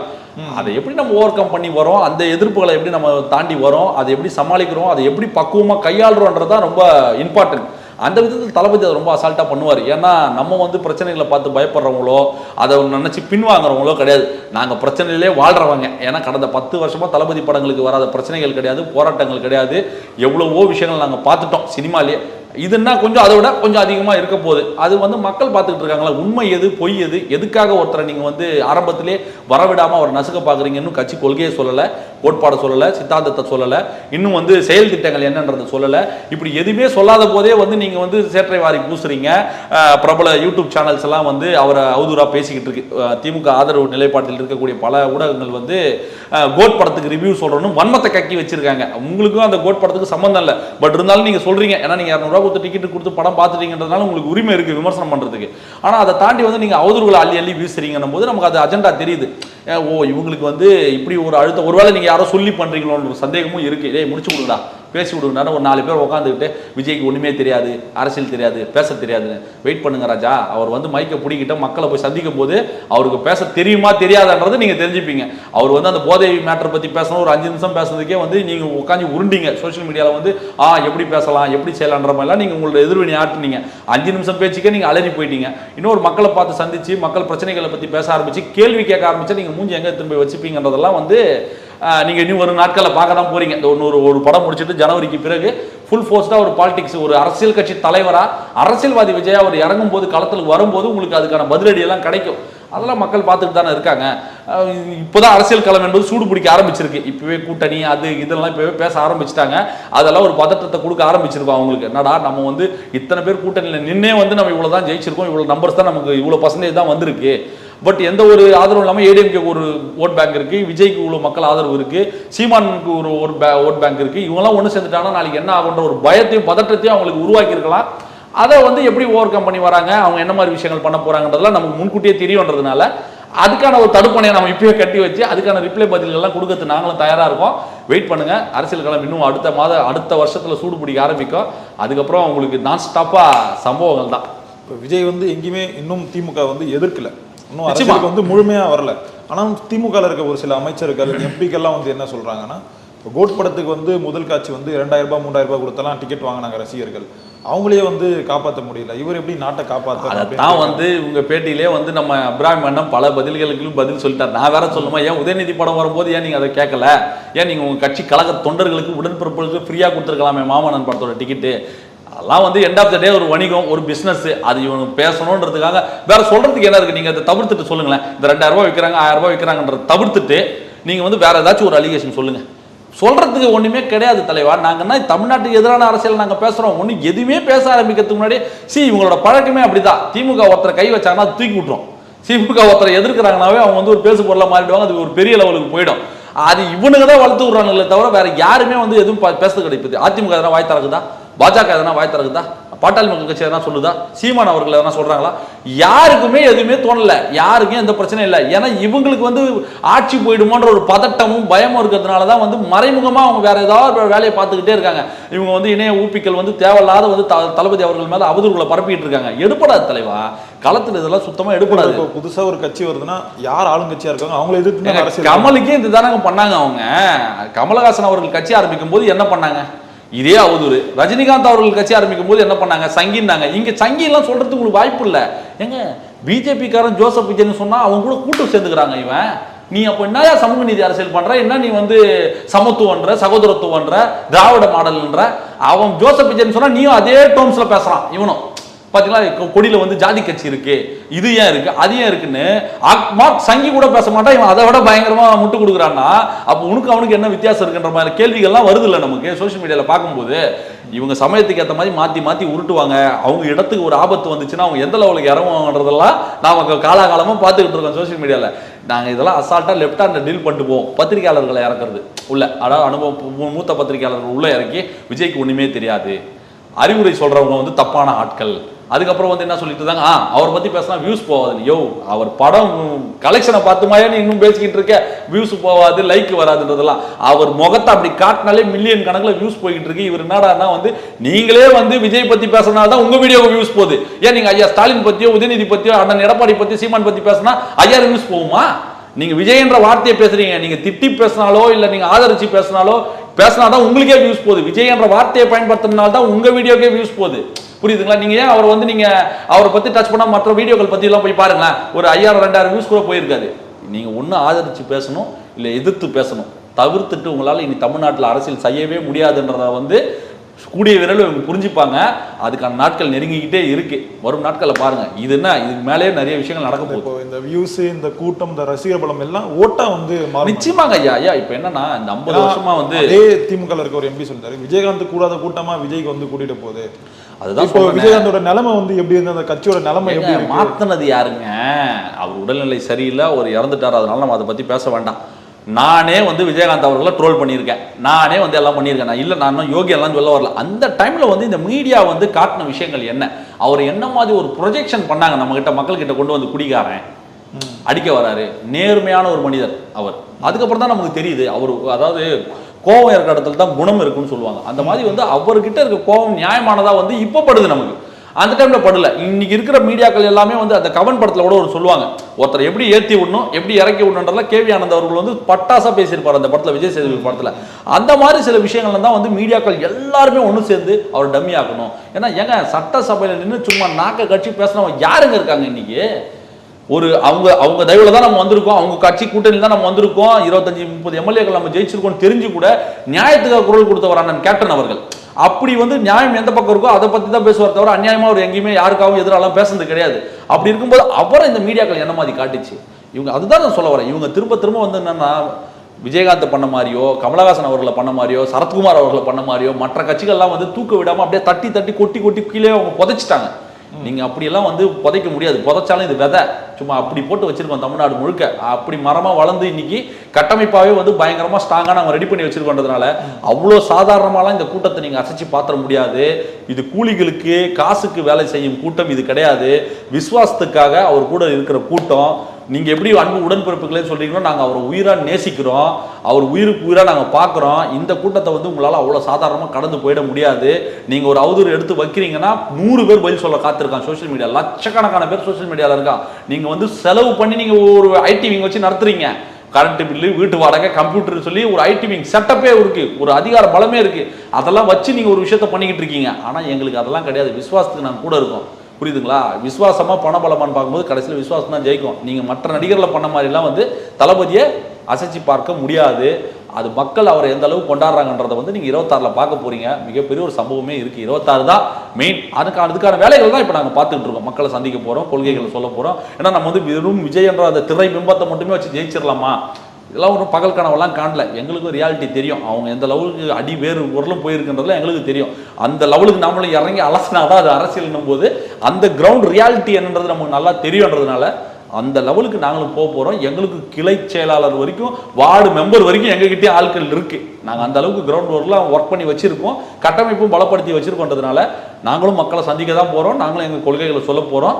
அதை எப்படி நம்ம ஓவர் கம் பண்ணி வரோம்? அந்த எதிர்ப்புகளை எப்படி நம்ம தாண்டி வரோம்? அதை எப்படி சமாளிக்கிறோம்? அதை எப்படி பக்குவமாக கையாளுறோன்றது தான் ரொம்ப இம்பார்ட்டன்ட் அந்த விதத்தில் தளபதி அதை ரொம்ப அசால்ட்டாக பண்ணுவார். ஏன்னா நம்ம வந்து பிரச்சனைகளை பார்த்து பயப்படுறவங்களோ அதை நினச்சி பின்வாங்குறவங்களோ கிடையாது. நாங்கள் பிரச்சனையிலே வாழ்கிறவங்க ஏன்னா கடந்த பத்து வருஷமாக தளபதி படங்களுக்கு வராத பிரச்சனைகள் கிடையாது போராட்டங்கள் கிடையாது. எவ்வளவோ விஷயங்கள் நாங்கள் பார்த்துட்டோம் சினிமாலேயே இதுன்னா கொஞ்சம் அதை விட கொஞ்சம் அதிகமாக இருக்க போகுது. அது வந்து மக்கள் பார்த்துக்கிட்டு இருக்காங்களா? உண்மை எது பொய் எது? எதுக்காக ஒருத்தரை நீங்கள் வந்து ஆரம்பத்திலே வரவிடாமல் அவர் நசுக்க பார்க்குறீங்கன்னு கட்சி கொள்கையை சொல்லலை. கோட்பாடு சொல்லலை சித்தாந்தத்தை சொல்லலை இன்னும் வந்து செயல் திட்டங்கள் என்னன்றதை சொல்லலை. இப்படி எதுவுமே சொல்லாத போதே வந்து நீங்கள் வந்து சேற்றை வாரி பூசுறீங்க பிரபல யூடியூப் சேனல்ஸ் எல்லாம் வந்து அவரை அவதூறாக பேசிக்கிட்டு இருக்கு. திமுக ஆதரவு நிலைப்பாட்டில் இருக்கக்கூடிய பல ஊடகங்கள் வந்து கோட் படத்துக்கு ரிவ்யூ சொல்லணும் வன்மத்தை கக்கி வச்சிருக்காங்க. உங்களுக்கும் அந்த கோட் படத்துக்கு சம்மந்தம் இல்லை. பட் இருந்தாலும் நீங்கள் சொல்கிறீங்க ஏன்னா நீங்கள் இரநூறுவா கொடுத்து டிக்கெட் கொடுத்து படம் பார்த்துட்டீங்கன்றதுனால உங்களுக்கு உரிமை இருக்குது விமர்சனம் பண்ணுறதுக்கு ஆனால் அதை தாண்டி வந்து நீங்கள் அவதூறுகளை அள்ளி அள்ளி வீசுறீங்கன்னும் போது நமக்கு அது அஜெண்டா தெரியுது. ஓ இவங்களுக்கு வந்து இப்படி ஒரு அழுத்தம் ஒருவேளை நீங்கள் யாரோ சொல்லி பண்ணுறீங்களோன்ற ஒரு சந்தேகமும் இருக்குது இதே முடிச்சு கொடுங்கடா. பேசி விடுங்கடா ஒரு நாலு பேர் உட்காந்துக்கிட்டு விஜய்க்கு ஒன்றுமே தெரியாது அரசியல் தெரியாது பேச தெரியாதுன்னு. வெயிட் பண்ணுங்க ராஜா. அவர் வந்து மைக்கை பிடிக்கிட்ட மக்களை போய் சந்திக்கும் போது அவருக்கு பேச தெரியுமா தெரியாதான்றது நீங்கள் தெரிஞ்சுப்பீங்க. அவர் வந்து அந்த போதை மேட்டரை பற்றி பேசணும் ஒரு அஞ்சு நிமிஷம் பேசுறதுக்கே வந்து நீங்கள் உட்காந்து உருண்டிங்க. சோஷியல் மீடியாவில் வந்து ஆ எப்படி பேசலாம் எப்படி செய்யலான்ற மாதிரிலாம் நீங்கள் உங்களோட எதிர்வினை ஆட்டினீங்க. அஞ்சு நிமிஷம் பேச்சுக்கே நீங்கள் அலறி போயிட்டீங்க. இன்னொரு மக்களை பார்த்து சந்திச்சு மக்கள் பிரச்சனைகளை பற்றி பேச ஆரம்பிச்சு கேள்வி கேட்க ஆரம்பிச்சா நீங்கள் மூஞ்சி எங்கே திரும்பி வச்சுப்பீங்கன்றதெல்லாம் வந்து நீங்கள் இன்னும் ஒரு நாட்களில் பார்க்க தான் போறீங்க. இந்த ஒன்று ஒரு படம் முடிச்சிட்டு ஜனவரிக்கு பிறகு ஃபுல் ஃபோர்ஸ்டாக ஒரு பாலிடிக்ஸ் ஒரு அரசியல் கட்சி தலைவராக அரசியல்வாதி விஜய் அவர் இறங்கும் போது களத்தில் வரும்போது உங்களுக்கு அதுக்கான பதிலடியெல்லாம் கிடைக்கும். அதெல்லாம் மக்கள் பார்த்துட்டு தானே இருக்காங்க. இப்போதான் அரசியல் களம் என்பது சூடு பிடிக்க ஆரம்பிச்சிருக்கு. இப்பவே கூட்டணி அது இதெல்லாம் இப்பவே பேச ஆரம்பிச்சிட்டாங்க. அதெல்லாம் ஒரு பதட்டத்தை கொடுக்க ஆரம்பிச்சிருக்கோம் அவங்களுக்கு. என்னடா நம்ம வந்து இத்தனை பேர் கூட்டணியில் நின்னே வந்து நம்ம இவ்வளோ தான் ஜெயிச்சிருக்கோம். இவ்வளோ நம்பர்ஸ் தான் நமக்கு இவ்வளோ பர்சன்டேஜ் தான் வந்திருக்கு. பட் எந்த ஒரு ஆதரவும் இல்லாமல் ஏடிஎம்கே ஒரு ஓட் பேங்க் இருக்கு விஜய்க்கு இவ்வளோ மக்கள் ஆதரவு இருக்கு சீமானுக்கு ஒரு ஓட் பே ஓட் பேங்க் இருக்கு. இவங்கெல்லாம் ஒன்று சேர்ந்துட்டாங்கன்னா நாளைக்கு என்ன ஆகுன்ற ஒரு பயத்தையும் பதற்றத்தையும் அவங்களுக்கு உருவாக்கி இருக்கலாம் அதை வந்து எப்படி ஓவர் கம் பண்ணி வராங்க அவங்க என்ன மாதிரி விஷயங்கள் பண்ண போறாங்கன்றதெல்லாம் நமக்கு முன்கூட்டியே தெரியுன்றதுனால அதுக்கான ஒரு தடுப்பணையை நம்ம இப்பயே கட்டி வச்சு அதுக்கான ரிப்ளை பதில்கள்லாம் கொடுக்கறது நாங்களும் தயாராக இருக்கோம். வெயிட் பண்ணுங்க. அரசியல் களம் இன்னும் அடுத்த மாத அடுத்த வருஷத்தில் சூடு பிடிக்க ஆரம்பிக்கும். அதுக்கப்புறம் உங்களுக்கு நான் ஸ்டாப்பாக சம்பவங்கள் தான் இப்போ விஜய் வந்து எங்கேயுமே இன்னும் திமுக வந்து எதிர்க்கலை. இன்னும். அரசியலுக்கு வந்து முழுமையா வரல. ஆனால் திமுக இருக்க ஒரு சில அமைச்சர்கள் எம்பிக்கெல்லாம் வந்து என்ன சொல்றாங்கன்னா இப்போ கோட் படத்துக்கு வந்து முதல் காட்சி வந்து இரண்டாயிரம் ரூபாய் மூணாயிரம் ரூபாய் கொடுத்தெல்லாம் டிக்கெட் வாங்கினாங்க ரசிகர்கள். அவங்களே வந்து காப்பாற்ற முடியல. இவர் எப்படி நாட்டை காப்பாற்ற அதைத்தான் வந்து உங்க பேட்டியிலே வந்து நம்ம அப்ராஹிம் அண்ணன் பல பதில்களுக்கும் பதில் சொல்லிட்டார். நான் வேற சொல்லுமா ஏன் உதயநிதி படம் வரும்போது ஏன் நீங்க அதை கேட்கல? ஏன் நீங்க உங்க கட்சி கழக தொண்டர்களுக்கு உடன்பிறப்புகளுக்கு ஃப்ரீயா கொடுத்துருக்கலாமே மாமன்னன் படத்தோட டிக்கெட்டு அதெல்லாம் வந்து எண்ட் ஆஃப் த டே ஒரு வணிகம் ஒரு பிஸ்னஸ் அது இவங்க பேசணுன்றதுக்காக வேற சொல்றதுக்கு என்ன இருக்கு? நீங்க அதை தவிர்த்துட்டு சொல்லுங்களேன். இந்த ரெண்டாயிரம் ரூபாய் விற்கிறாங்க ஆயிரம் ரூபாய் விற்கிறாங்கன்றத தவிர்த்துட்டு நீங்க வந்து வேற ஏதாச்சும் ஒரு அலிகேஷன் சொல்லுங்க. சொல்றதுக்கு ஒண்ணுமே கிடையாது தலைவா. நாங்கன்னா தமிழ்நாட்டுக்கு எதிரான அரசியல் நாங்க பேசுறோம்? ஒண்ணு எதுவுமே பேச ஆரம்பிக்கிறதுக்கு முன்னாடி சி இவங்களோட பழக்கமே அப்படிதான். திமுக ஒருத்தரை கை வச்சாங்கன்னா தூக்கி விட்டுரும். திமுக ஒருத்தரை எதிர்க்கிறாங்கனாவே அவங்க வந்து ஒரு பேசு பொருளாக மாறிடுவாங்க அது ஒரு பெரிய லெவலுக்கு போயிடும். அது இவனுங்க தான் வளர்த்து விடுறாங்களே தவிர வேற யாருமே வந்து எதுவும் பா- பேசுறது அதிமுக எதனா வாய் தரக்குதா பாஜக எதனா வாய் திறக்குதா? பாட்டாளி மக்கள் கட்சி எதனா சொல்லுதா? சீமான் அவர்கள் எதனா சொல்றாங்களா? யாருக்குமே எதுவுமே தோணல. யாருக்கும் எந்த பிரச்சனையும் இல்லை. ஏன்னா இவங்களுக்கு வந்து ஆட்சி போயிடுமோன்ற ஒரு பதட்டமும் பயமும் இருக்கிறதுனால தான் வந்து மறைமுகமா அவங்க வேற ஏதாவது வேலையை பார்த்துக்கிட்டே இருக்காங்க. இவங்க வந்து இணைய ஊப்பிக்கள் வந்து தேவையில்லாத வந்து தளபதி அவர்கள் மேல அவதூறுகளை பரப்பிட்டு இருக்காங்க. எடுப்படாது தலைவா. களத்துல இதெல்லாம் சுத்தமா எடுப்படாது இப்போ புதுசா ஒரு கட்சி வருதுன்னா யார் ஆளுங்கட்சியா இருக்காங்க? அவங்கள எதிர்த்து கமலுக்கே இது தானங்க பண்ணாங்க அவங்க. கமலஹாசன் அவர்கள் கட்சி ஆரம்பிக்கும் போது என்ன பண்ணாங்க? இதே அவதூறு. ரஜினிகாந்த் அவர்கள் கட்சி ஆரம்பிக்கும் போது என்ன பண்ணாங்க? சங்கின்னாங்க. இங்க சங்கிலாம் சொல்கிறதுக்கு சொல்றதுக்கு உங்களுக்கு வாய்ப்பு இல்லை. ஏங்க பிஜேபி காரன் ஜோசப் விஜய்னு சொன்னா அவங்க கூட கூட்டம் சேர்ந்துக்கிறாங்க இவன். நீ அப்போ என்னயா சமூக நீதி அரசியல் பண்ற? என்ன நீ வந்து சமத்துவன்ற சகோதரத்துவன்ற திராவிட மாடல்ன்ற? அவன் ஜோசப் விஜய்னு சொன்னா நீயும் அதே டோம்ஸ்ல பேசுறான் இவனும். பார்த்தீங்களா கொடியில் வந்து ஜாதி கட்சி இருக்கு. இது ஏன் இருக்கு? அது ஏன் இருக்குன்னு அக்மார்க் சங்கி கூட பேச மாட்டான். இவன் அதை விட பயங்கரமாக முட்டு கொடுக்குறான்னா அப்போ உனக்கு அவனுக்கு என்ன வித்தியாசம் இருக்குன்ற மாதிரி கேள்விகள்லாம் வருது இல்லை நமக்கு சோஷியல் மீடியாவில் பார்க்கும்போது. இவங்க சமயத்துக்கு ஏற்ற மாதிரி மாற்றி மாற்றி உருட்டுவாங்க. அவங்க இடத்துக்கு ஒரு ஆபத்து வந்துச்சுன்னா அவங்க எந்த லெவலுக்கு இறங்குவாங்கன்றதெல்லாம் நான் க- காலாகாலமாக பார்த்துக்கிட்டு இருக்கோம் சோஷியல் மீடியாவில் நாங்கள் இதெல்லாம் அசால்ட்டாக லெஃப்ட் ஹேண்ட் டீல் பண்ணிட்டு போவோம் பத்திரிகையாளர்களை இறக்குறது. உள்ள அதாவது அனுபவம் மூத்த பத்திரிகையாளர்கள் உள்ளே இறக்கி விஜய்க்கு ஒன்றுமே தெரியாது. அறிவுரை சொல்கிறவங்க வந்து தப்பான ஆட்கள். அதுக்கப்புறம் வந்து என்ன சொல்லிட்டு இருந்தாங்க? ஆ அவரை பத்தி பேசினா வியூஸ் போகாது யோ அவர் படம் கலெக்ஷனை பார்த்துமாயே நீ இன்னும் பேசிக்கிட்டு இருக்க. வியூஸ் போகாது லைக் வராதுன்றதெல்லாம். அவர் முகத்தை அப்படி காட்டினாலே மில்லியன் கணக்கில் வியூஸ் போய்கிட்டு இருக்கு. இவர் என்னடான்னா வந்து நீங்களே வந்து விஜய் பத்தி பேசுறதுனால தான் உங்க வீடியோவுக்கு வியூஸ் போகுது. ஏன் நீங்க ஐயா ஸ்டாலின் பத்தியோ உதயநிதி பத்தியோ அண்ணன் எடப்பாடி பத்தி சீமான் பத்தி பேசினா ஐயா வியூஸ் போகுமா? நீங்க விஜய்ன்ற வார்த்தையை பேசுறீங்க. நீங்க திட்டி பேசினாலோ இல்ல நீங்க ஆதரிச்சு பேசினாலோ பேசினாதான் உங்களுக்கே வியூஸ் போகுது. விஜய் என்ற வார்த்தையை பயன்படுத்தினால்தான் உங்க வீடியோக்கே வியூஸ் போகுது. புரியுதுங்களா? நீங்க ஏன் அவர் வந்து நீங்க அவரை பத்தி டச் பண்ணா மற்ற வீடியோக்கள் பத்தி எல்லாம் போய் பாருங்களேன். ஒரு ஐயாயிரம் ரெண்டாயிரம் வியூஸ் கூட போயிருக்காது. நீங்க ஒண்ணு ஆதரிச்சு பேசணும் இல்ல எதிர்த்து பேசணும். தவிர்த்துட்டு உங்களால இனி தமிழ்நாட்டுல அரசியல் செய்யவே முடியாதுன்றத வந்து கூடிய விரைவில் இவங்க புரிஞ்சுப்பாங்க. அதுக்கான நாட்கள் நெருங்கிக்கிட்டே இருக்கு. வரும் நாட்கள்ல பாருங்க. இது என்ன? இதுக்கு மேலேயே நிறைய விஷயங்கள் நடக்க போகுது. இந்த வியூஸ் இந்த கூட்டம் இந்த ரசிகர் பலம் எல்லாம் ஓட்டா வந்து மாறும். நிச்சயமாங்க ஐயா. ஐயா இப்ப என்னன்னா இந்த ஐம்பது வருஷமா வந்து அதே திமுக இருக்க ஒரு எம்பி சொல்றாரு விஜயகாந்த் கூடாத கூட்டமா விஜய்க்கு வந்து கூட்டிட்டு போகுது. அதுதான் இப்போ. விஜயகாந்தோட நிலைமை வந்து எப்படி இருந்து அந்த கட்சியோட நிலைமை எப்படி மாத்துனது யாருங்க? அவர் உடல்நிலை சரியில்லை அவர் இறந்துட்டார் அதனால நம்ம அதை பத்தி பேச வேண்டாம். நானே வந்து விஜயகாந்த் அவர்களை ட்ரோல் பண்ணியிருக்கேன். நானே வந்து எல்லாம் பண்ணியிருக்கேன். நான் இல்லை நான் யோகி எல்லாம் சொல்ல வரல. அந்த டைம்ல வந்து இந்த மீடியா வந்து காட்டின விஷயங்கள் என்ன? அவர் என்ன மாதிரி ஒரு ப்ரொஜெக்ஷன் பண்ணாங்க நம்ம கிட்ட மக்கள் கிட்ட கொண்டு வந்து குடிகாரன்? அடிக்க வராரு. நேர்மையான ஒரு மனிதர் அவர். அதுக்கப்புறம் தான் நமக்கு தெரியுது. அவர் அதாவது கோவம் இருக்கிற இடத்துல தான் குணம் இருக்குன்னு சொல்லுவாங்க. அந்த மாதிரி வந்து அவர்கிட்ட இருக்க கோபம் நியாயமானதா வந்து இப்போ படுது நமக்கு. அந்த டைம்ல படல. இன்னைக்கு இருக்கிற மீடியாக்கள் எல்லாமே வந்து அந்த கவன் படத்துல கூட ஒரு சொல்லுவாங்க. ஒருத்தர் எப்படி ஏத்தி விடணும் எப்படி இறக்கி விடணுன்றதுல கேவி ஆனந்த் அவர்கள் வந்து பட்டாசா பேசியிருப்பார் அந்த படத்துல விஜய் சேதுபதி படத்துல. அந்த மாதிரி சில விஷயங்கள்ல தான் வந்து மீடியாக்கள் எல்லாருமே ஒன்று சேர்ந்து அவர் டம்மி ஆக்கணும். ஏன்னா ஏங்க சட்டசபையில நின்று சும்மா நாக்க கட்சி பேசினவங்க யாருங்க இருக்காங்க இன்னைக்கு? ஒரு அவங்க அவங்க தயவுல தான் நம்ம வந்திருக்கோம். அவங்க கட்சி கூட்டணியில் தான் நம்ம வந்திருக்கோம். இருபத்தஞ்சி முப்பது எம்எல்ஏக்கள் நம்ம ஜெயிச்சிருக்கோம் தெரிஞ்சு கூட நியாயத்துக்காக குரல் கொடுத்தவர் அண்ணன் கேப்டன் அவர்கள். அப்படி வந்து நியாயம் எந்த பக்கம் இருக்கோ அதை பத்தி தான் பேசுவார் தவிர அநியாயமா அவர் எங்கேயுமே யாருக்காகவும் எதிராலாம் பேசுறது கிடையாது. அப்படி இருக்கும்போது அவரை இந்த மீடியாக்கள் என்ன மாதிரி காட்டுச்சு? இவங்க அதுதான் நான் சொல்ல வரேன். இவங்க திரும்ப திரும்ப வந்து என்னன்னா விஜயகாந்த் பண்ண மாதிரியோ கமலஹாசன் அவர்களை பண்ண மாதிரியோ சரத்குமார் அவர்களை பண்ண மாதிரியோ மற்ற கட்சிகள்லாம் வந்து தூக்க விடாம அப்படியே தட்டி தட்டி கொட்டி கொட்டி கீழே அவங்க புதைச்சிட்டாங்க. நீங்கள் அப்படியெல்லாம் வந்து புதைக்க முடியாது. புதைச்சாலும் இது விதை. சும்மா அப்படி போட்டு வச்சுருக்கோம் தமிழ்நாடு முழுக்க. அப்படி மரமாக வளர்ந்து இன்னைக்கு கட்டமைப்பாகவே வந்து பயங்கரமாக ஸ்ட்ராங்காக நாங்க ரெடி பண்ணி வச்சுருக்கோன்றதுனால அவ்வளோ சாதாரணமாலாம் இந்த கூட்டத்தை நீங்கள் அசைச்சு பாத்திர முடியாது. இது கூலிகளுக்கு காசுக்கு வேலை செய்யும் கூட்டம் இது கிடையாது. விசுவாசத்துக்காக அவர் கூட இருக்கிற கூட்டம் நீங்கள் எப்படி அன்பு உடன்பிறப்புகளே சொல்கிறீங்களோ நாங்கள் அவரை உயிராக நேசிக்கிறோம். அவர் உயிருக்கு உயிராக நாங்கள் பார்க்குறோம். இந்த கூட்டத்தை வந்து உங்களால் அவ்வளோ சாதாரணமாக கடந்து போயிட முடியாது. நீங்கள் ஒரு அவதூறு எடுத்து வைக்கிறீங்கன்னா நூறு பேர் பதில் சொல்ல காத்திருக்கான் சோஷியல் மீடியா லட்சக்கணக்கான பேர் சோஷியல் மீடியாவில் இருக்கான். நீங்கள் வந்து செலவு பண்ணி நீங்கள் ஒரு ஐடி விங் வச்சு நடத்துறீங்க. கரண்ட் பில்லு வீட்டு வாடகை கம்ப்யூட்டர் சொல்லி ஒரு ஐடி விங் செட்டப்பே இருக்கு. ஒரு அதிகார பலமே இருக்கு. அதெல்லாம் வச்சு நீங்கள் ஒரு விஷயத்த பண்ணிக்கிட்டு இருக்கீங்க. ஆனால் எங்களுக்கு அதெல்லாம் கிடையாது. விசுவாசத்துக்கு நாங்கள் கூட இருக்கோம். புரியுதுங்களா? விசுவாசமாக பண பலமானு பார்க்கும்போது கடைசியில் விசுவாசம் தான் ஜெயிக்கும். நீங்கள் மற்ற நடிகர்களை பண்ண மாதிரிலாம் வந்து தளபதியை அசைச்சு பார்க்க முடியாது. அது மக்கள் அவரை எந்த அளவுக்கு கொண்டாடுறாங்கன்றதை வந்து நீங்கள் இருபத்தாறில் பார்க்க போறீங்க. மிகப்பெரிய ஒரு சம்பவமே இருக்குது இருபத்தாறு தான் மெயின் அதுக்கான அதுக்கான வேலைகள் தான் இப்போ நாங்கள் பார்த்துட்டு இருக்கோம். மக்களை சந்திக்க போகிறோம் கொள்கைகளை சொல்ல போகிறோம் ஏன்னா நம்ம வந்து வெறும் விஜய் என்ற அந்த திரை பிம்பத்தை மட்டுமே வச்சு ஜெயிச்சிடலாமா இதெல்லாம் ஒரு பகல் கனவெல்லாம் காணல. எங்களுக்கும் ரியாலிட்டி தெரியும். அவங்க எந்த லெவலுக்கு அடி வேறு உரலும் போயிருக்குன்றதுலாம் எங்களுக்கு தெரியும். அந்த லெவலுக்கு நம்மளும் இறங்கி அலசினாதான் அது அரசியல்னும் போது அந்த கிரவுண்ட் ரியாலிட்டி என்னன்றது நமக்கு நல்லா தெரியுன்றதுனால அந்த லெவலுக்கு நாங்களும் போக போகிறோம் எங்களுக்கு கிளை செயலாளர் வரைக்கும் வார்டு மெம்பர் வரைக்கும் எங்ககிட்டே ஆட்கள் இருக்குது நாங்கள் அந்த அளவுக்கு கிரவுண்ட் ஒர்க்லாம் ஒர்க் பண்ணி வச்சுருக்கோம். கட்டமைப்பும் பலப்படுத்தி வச்சுருக்கோன்றதுனால நாங்களும் மக்களை சந்திக்க தான் போகிறோம் நாங்களும் எங்கள் கொள்கைகளை சொல்ல போகிறோம்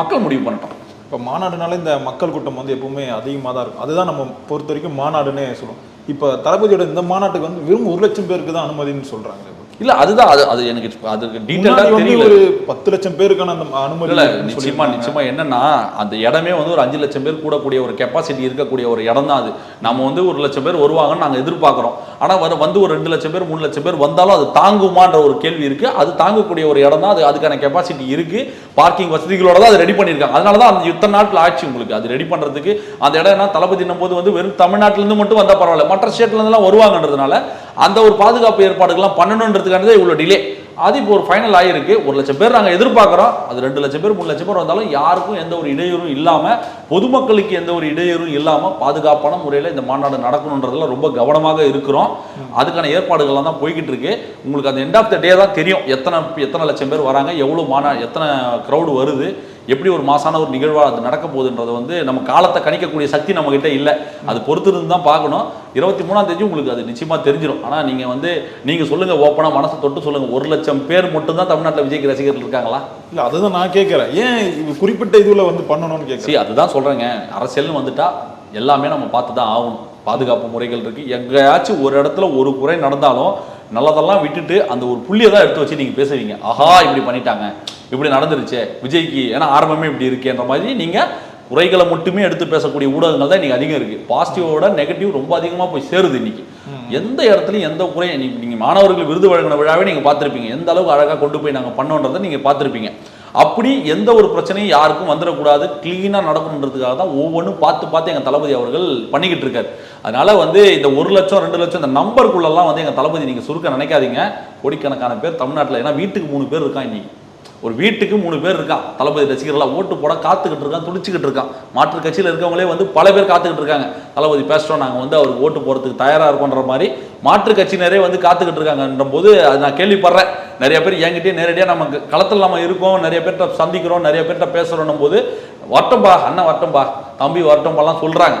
மக்கள் முடிவு பண்ணிட்டோம். இப்போ மாநாடுனால இந்த மக்கள் கூட்டம் வந்து எப்பவுமே அதிகமாக தான் இருக்கும். அதுதான் நம்ம பொறுத்த வரைக்கும் மாநாடுன்னே சொல்லுவோம் இப்போ தளபதியோட இந்த மாநாட்டுக்கு வந்து வெறும் ஒரு லட்சம் பேருக்கு தான் அனுமதின்னு சொல்றாங்க. இல்ல அதுதான் அது அது எனக்கு அதுக்கு வந்து தெரியல. ஒரு பத்து லட்சம் பேருக்கான அந்த அனுமதி நிச்சயமா. நிச்சயமா என்னன்னா அந்த இடமே வந்து ஒரு அஞ்சு லட்சம் பேர் கூடக்கூடிய ஒரு கெப்பாசிட்டி இருக்கக்கூடிய ஒரு இடம் தான் அது. நம்ம வந்து ஒரு லட்சம் பேர் வருவாங்கன்னு நாங்கள் எதிர்பார்க்குறோம். ஆனால் வர வந்து ஒரு ரெண்டு லட்சம் பேர் மூணு லட்சம் பேர் வந்தாலும் அது தாங்குமான்ற ஒரு கேள்வி இருக்குது அது தாங்கக்கூடிய ஒரு இடம் தான் அது அதுக்கான கெப்பாசிட்டி இருக்குது பார்க்கிங் வசதிகளோட தான் அது ரெடி பண்ணியிருக்காங்க. அதனால தான் அந்த இத்தனை நாட்டில் ஆட்சி உங்களுக்கு. அது ரெடி பண்ணுறதுக்கு அந்த இடம் என்ன தளபதினும் போது வந்து வெறும் தமிழ்நாட்டிலேருந்து மட்டும் வந்தால் பரவாயில்ல. மற்ற ஸ்டேட்லேருந்துலாம் வருவாங்கன்றதுனால அந்த ஒரு பாதுகாப்பு ஏற்பாடுகள்லாம் பண்ணணுன்றதுக்கானதே இவ்வளோ டிலே அது இப்போ ஒரு ஃபைனல் ஆகிருக்கு ஒரு லட்சம் பேர் நாங்கள் எதிர்பார்க்குறோம். அது ரெண்டு லட்சம் பேர் மூணு லட்சம் பேர் வந்தாலும் யாருக்கும் எந்த ஒரு இடையூறும் இல்லாமல் பொதுமக்களுக்கு எந்த ஒரு இடையூறும் இல்லாமல் பாதுகாப்பான முறையில் இந்த மாநாடு நடக்கணுன்றதுல ரொம்ப கவனமாக இருக்கிறோம். அதுக்கான ஏற்பாடுகள்லாம் தான் போய்கிட்டு இருக்கு உங்களுக்கு அந்த எண்ட் ஆஃப் த டே தான் தெரியும். எத்தனை எத்தனை லட்சம் பேர் வராங்க எவ்வளோ மாநா எத்தனை க்ரௌடு வருது. எப்படி ஒரு மாசான ஒரு நிகழ்வாக அது நடக்க போகுதுன்றது வந்து நம்ம காலத்தை கணிக்கக்கூடிய சக்தி நம்ம கிட்ட இல்லை. அது பொறுத்து இருந்து தான் பார்க்கணும். இருபத்தி மூணாம் தேதி உங்களுக்கு அது நிச்சயமா தெரிஞ்சிடும் ஆனால் நீங்கள் வந்து நீங்கள் சொல்லுங்க ஓப்பனாக மனசை தொட்டு சொல்லுங்க. ஒரு லட்சம் பேர் மட்டும்தான் தமிழ்நாட்டில் விஜய்க்கு ரசிகர்கள் இருக்காங்களா? இல்ல அதுதான் நான் கேட்கறேன். ஏன் இது குறிப்பிட்ட இதுல வந்து பண்ணணும்னு கேட்கறேன்? சரி அதுதான் சொல்றேங்க. அரசியல்னு வந்துட்டா எல்லாமே நம்ம பார்த்து தான் ஆகணும். பாதுகாப்பு முறைகள் இருக்கு. எங்கேயாச்சும் ஒரு இடத்துல ஒரு குறை நடந்தாலும் நல்லதெல்லாம் விட்டுட்டு அந்த ஒரு புள்ளியை தான் எடுத்து வச்சு நீங்க பேசுவீங்க. ஆஹா இப்படி பண்ணிட்டாங்க. இப்படி நடந்துருச்சு விஜய்க்கு ஏன்னா ஆரம்பமே இப்படி இருக்கேன்ற மாதிரி நீங்க குறைகளை மட்டுமே எடுத்து பேசக்கூடிய ஊடகங்கள் தான் இன்னைக்கு அதிகம் இருக்கு. பாசிட்டிவோட நெகட்டிவ் ரொம்ப அதிகமா போய் சேருது இன்னைக்கு. எந்த இடத்துலையும் எந்த குறையும் நீ- நீங்க மாணவர்கள் விருது வழங்கின விழாவே நீங்க பார்த்திருப்பீங்க. எந்த அளவுக்கு அழகா கொண்டு போய் நாங்க பண்ணோன்றதை நீங்க பார்த்திருப்பீங்க. அப்படி எந்த ஒரு பிரச்சனையும் யாருக்கும் வந்துடக்கூடாது. கிளீனாக நடக்கணுன்றதுக்காக தான் ஒவ்வொன்றும் பார்த்து பார்த்து எங்கள் தளபதி அவர்கள் பண்ணிக்கிட்டு இருக்காரு. அதனால வந்து இந்த ஒரு லட்சம் ரெண்டு லட்சம் இந்த நம்பருக்குள்ளெல்லாம் வந்து எங்கள் தளபதி நீங்கள் சுருக்க நினைக்காதீங்க. கோடிக்கணக்கான பேர் தமிழ்நாட்டில் ஏன்னா வீட்டுக்கு மூணு பேர் இருக்கான் இன்னைக்கு. ஒரு வீட்டுக்கு மூணு பேர் இருக்கான் தளபதி ரசிகர்களாக ஓட்டு போட காத்துக்கிட்டு இருக்கான் துடிச்சுக்கிட்டு இருக்கான். மாற்று கட்சியில் இருக்கவங்களே வந்து பல பேர் காத்துக்கிட்டு இருக்காங்க. தளபதி பேசுகிறோம் நாங்கள் வந்து அவருக்கு ஓட்டு போகிறதுக்கு தயாராக இருக்கோன்ற மாதிரி மாற்று கட்சியினரே வந்து காத்துக்கிட்டு இருக்காங்கன்ற போது அது நான் கேள்விப்படுறேன். நிறைய பேர் என்கிட்டயே நேரடியாக நம்ம களத்தில் நம்ம இருக்கோம் நிறைய பேர்கிட்ட சந்திக்கிறோம் நிறைய பேர்கிட்ட பேசுகிறோன்னும் போது வரட்டும்பா அண்ணன் வரட்டும்பா தம்பி வரட்டும்பாலாம் சொல்கிறாங்க